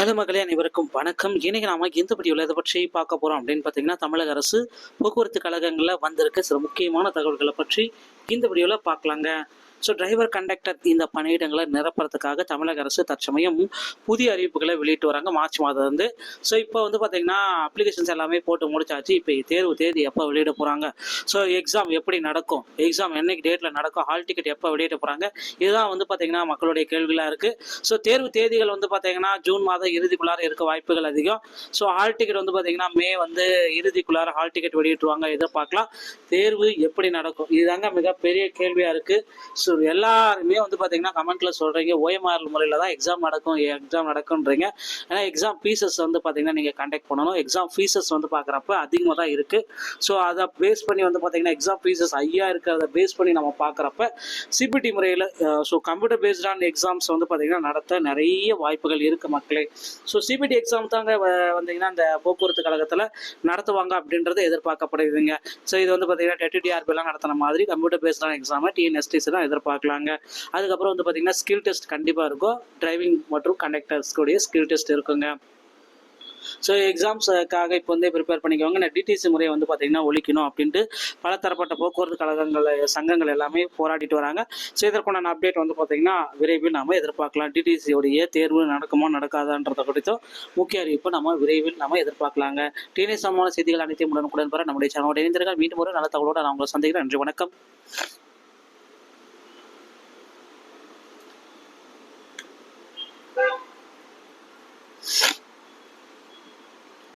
Hello மக்களே அனைவருக்கும் வணக்கம். இன்னைக்கு நாம எந்த வீடியோவில் இதை பற்றி பார்க்க போகிறோம் அப்படின்னு பார்த்தீங்கன்னா தமிழக அரசு போக்குவரத்து கழகங்களில் வந்திருக்க சில முக்கியமான தகவல்களை பற்றி இந்த வீடியோவில் பார்க்கலாங்க. ஸோ டிரைவர் கண்டக்டர் இந்த பணியிடங்களை நிரப்புறதுக்காக தமிழக அரசு தற்சமயம் புதிய அறிவிப்புகளை வெளியிட்டு வராங்க. மார்ச் மாதம் வந்து. ஸோ இப்போ வந்து பார்த்தீங்கன்னா அப்ளிகேஷன்ஸ் எல்லாமே போட்டு முடிச்சாச்சு. இப்போ தேர்வு தேதி எப்போ வெளியிட போகிறாங்க ஸோ எக்ஸாம் எப்படி நடக்கும்? எக்ஸாம் என்னைக்கு டேட்டில் நடக்கும்? ஹால் டிக்கெட் எப்போ வெளியிட போகிறாங்க இதுதான் வந்து பார்த்தீங்கன்னா மக்களுடைய கேள்விகளாக இருக்குது ஸோ தேர்வு தேதிகள் வந்து பார்த்தீங்கன்னா ஜூன் மாதம் இறுதிக்குள்ளார இருக்க வாய்ப்புகள் அதிகம். ஸோ ஹால் டிக்கெட் வந்து பார்த்தீங்கன்னா மே வந்து இறுதிக்குள்ளார ஹால் டிக்கெட் வெளியிட்டுருவாங்க. எதிர்பார்க்கலாம் தேர்வு எப்படி நடக்கும்? இதுதாங்க மிகப்பெரிய கேள்வியாக இருக்குது ஸோ எல்லாருமே வந்து பார்த்தீங்கன்னா கமெண்ட்டில் சொல்கிறீங்க ஓஎம்ஆர் முறையில் தான் எக்ஸாம் நடக்கும் எக்ஸாம் நடக்கும்ன்றீங்க ஏன்னா எக்ஸாம் ஃபீஸஸ் வந்து பார்த்தீங்கன்னா நீங்கள் கண்டக்ட் பண்ணணும். எக்ஸாம் ஃபீஸஸ் வந்து பார்க்குறப்ப அதிகமாக தான் இருக்குது ஸோ அதை பேஸ் பண்ணி வந்து பார்த்தீங்கன்னா எக்ஸாம் ஃபீஸஸ் ஐயா இருக்கிறத பேஸ் பண்ணி நம்ம பார்க்குறப்ப சிபிடி முறையில் ஸோ கம்ப்யூட்டர் பேஸ்டான எக்ஸாம்ஸ் வந்து பார்த்தீங்கன்னா நடத்த நிறைய வாய்ப்புகள் இருக்குது மக்களே. ஸோ சிபிடி எக்ஸாம் தாங்க வந்தீங்கன்னா இந்த போக்குவரத்து கழகத்தில் நடத்துவாங்க அப்படின்றது எதிர்பார்க்கப்படுதுங்க. ஸோ இது வந்து பார்த்தீங்கன்னா டெட்டிடிஆர்பிலாம் நடத்தின மாதிரி கம்ப்யூட்டர் பேஸ்டான எக்ஸாமை டிஎன்எஸ்டிஸ் தான் பார்க்கலாங்க. அதுக்கப்புறம் வந்து பார்த்தீங்கன்னா ஸ்கில் டெஸ்ட் கண்டிப்பாக இருக்கும். டிரைவிங் மற்றும் கண்டக்டர்ஸ்க்குடைய ஸ்கில் டெஸ்ட் இருக்குங்க. ஸோ எக்ஸாம்ஸுக்காக இப்போ வந்து ப்ரிப்பேர் பண்ணிக்கோங்க. நான் டிடிசி முறையை வந்து பார்த்தீங்கன்னா ஒழிக்கணும் அப்படின்ட்டு பல தரப்பட்ட போக்குவரத்து கழகங்கள் சங்கங்கள் எல்லாமே போராடிட்டு வராங்க. ஸோ இதற்கான அப்டேட் வந்து பார்த்தீங்கன்னா விரைவில் நாம் எதிர்பார்க்கலாம். டிடிசியோடைய தேர்வு நடக்குமா நடக்காதான்றதை குறித்தும் முக்கிய அறிவிப்பு நம்ம விரைவில் நாம் எதிர்பார்க்கலாங்க. டிஎன்எஸ் சம்பந்தமான செய்திகள் அனைத்தையும் உடனுக்குடன் பெற நம்முடைய சேனலோட இணைந்திருக்கால் மீண்டும் ஒரு நல்ல தகவலோடு நான் உங்களை சந்திக்கிறேன். நன்றி வணக்கம்.